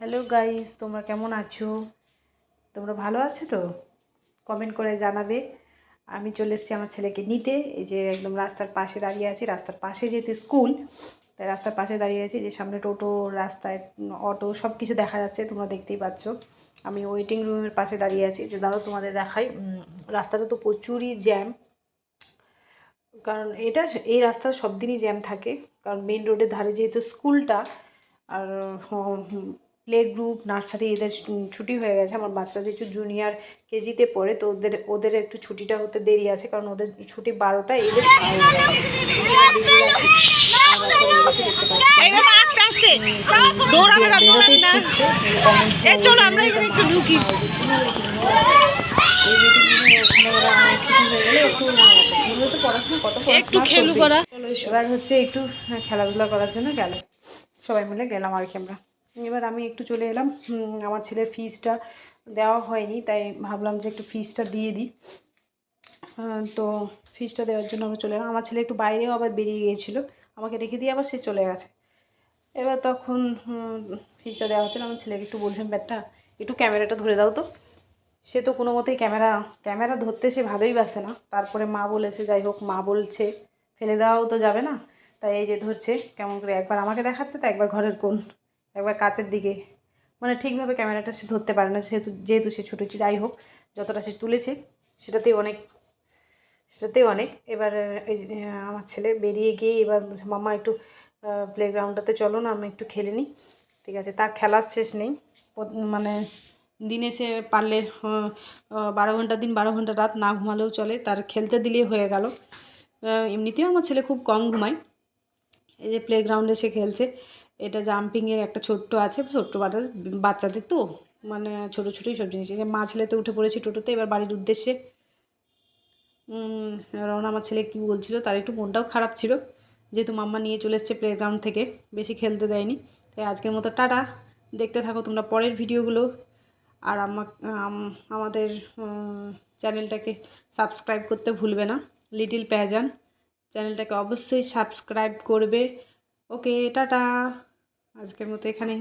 Hello guys তোমরা কেমন আছো? তোমরা ভালো আছো তো? কমেন্ট করে জানাবে। আমি চলে এসেছি আমার ছেলেকে নিতে। এই যে একদম রাস্তার পাশে দাঁড়িয়ে আছি। রাস্তার পাশে যেহেতু স্কুল, তাই রাস্তার পাশে দাঁড়িয়ে আছি। যে সামনে টোটো, রাস্তায় অটো সব কিছু দেখা যাচ্ছে। তোমরা দেখতেই পাচ্ছ। আমি ওয়েটিং রুমের পাশে দাঁড়িয়ে আছি। যে দাঁড়াও, তোমাদের দেখাই। রাস্তাটা তো প্রচুরই জ্যাম কারণ এটা এই রাস্তা সব দিনই জ্যাম থাকে। কারণ মেন রোডের ধারে যেহেতু স্কুলটা, আর প্লে গ্রুপ নার্সারি এদের ছুটি হয়ে গেছে। আমার বাচ্চাদের একটু জুনিয়র কেজিতে পড়ে তো ওদের ওদের একটু ছুটিটা হতে দেরি আছে কারণ ওদের ছুটি বারোটা এদের হয়ে। এবার হচ্ছে একটু হ্যাঁ, খেলাধুলা করার জন্য গেল। সবাই মিলে গেলাম আর কি আমরা। এবার আমি একটু চলে এলাম। আমার ছেলের ফিজটা দেওয়া হয়নি, তাই ভাবলাম যে একটু ফিজটা দিয়ে দিই। তো ফিজটা দেওয়ার জন্য আমরা চলে এলাম। আমার ছেলে একটু বাইরেও আবার বেরিয়ে গিয়েছিল। আমাকে রেখে দিয়ে আবার সে চলে গেছে। এবার তখন ফিজটা দেওয়া হচ্ছিল। আমার ছেলেকে একটু বলছেন ব্যাটটা একটু ক্যামেরাটা ধরে দাও তো। সে তো কোনো মতেই ক্যামেরা ক্যামেরা ধরতে সে ভালোই বাসে না। তারপরে মা বলেছে, যাই হোক, মা বলছে, ফেলে দেওয়াও তো যাবে না। তাই এই যে ধরছে, কেমন করে একবার আমাকে দেখাচ্ছে, তো একবার ঘরের কোণ। একবার কাচের দিকে। মানে ঠিকভাবে ক্যামেরাটা সে ধরতে পারে না সেহেতু যেহেতু সে ছোটো যাই হোক, যতটা সে তুলেছে সেটাতেই অনেক সেটাতেই অনেক। এবার এই আমার ছেলে বেরিয়ে গিয়ে এবার মামা একটু প্লেগ্রাউন্ডটাতে চলো না আমি একটু খেলে নিই। ঠিক আছে, তার খেলার শেষ নেই। মানে দিনে সে পারলে বারো ঘণ্টা দিন, বারো ঘণ্টা রাত না ঘুমালেও চলে। তার খেলতে দিলেই হয়ে গেল। এমনিতেও আমার ছেলে খুব কম ঘুমায়। এই যে প্লেগ্রাউন্ডে সে খেলছে। এটা জাম্পিংয়ের একটা ছোট্ট আছে, ছোট্ট বাচ্চা বাচ্চাদের তো মানে ছোটো ছোটোই সব জিনিস। মা ছেলেতে উঠে পড়েছি টোটোতে, এবার বাড়ির উদ্দেশ্যে। রওনা আমার ছেলে কী বলছিল, তার একটু মনটাও খারাপ ছিল, যেহেতু মাম্মা নিয়ে চলে এসছে প্লেগ্রাউন্ড থেকে, বেশি খেলতে দেয়নি। তাই আজকের মতো টাটা। দেখতে থাকো তোমরা পরের ভিডিওগুলো। আর আমা, আমাদের চ্যানেলটাকে সাবস্ক্রাইব করতে ভুলবে না। লিটিল প্যাজান চ্যানেলটাকে অবশ্যই সাবস্ক্রাইব করবে। Okay ta ta. আজকের মতো এখানে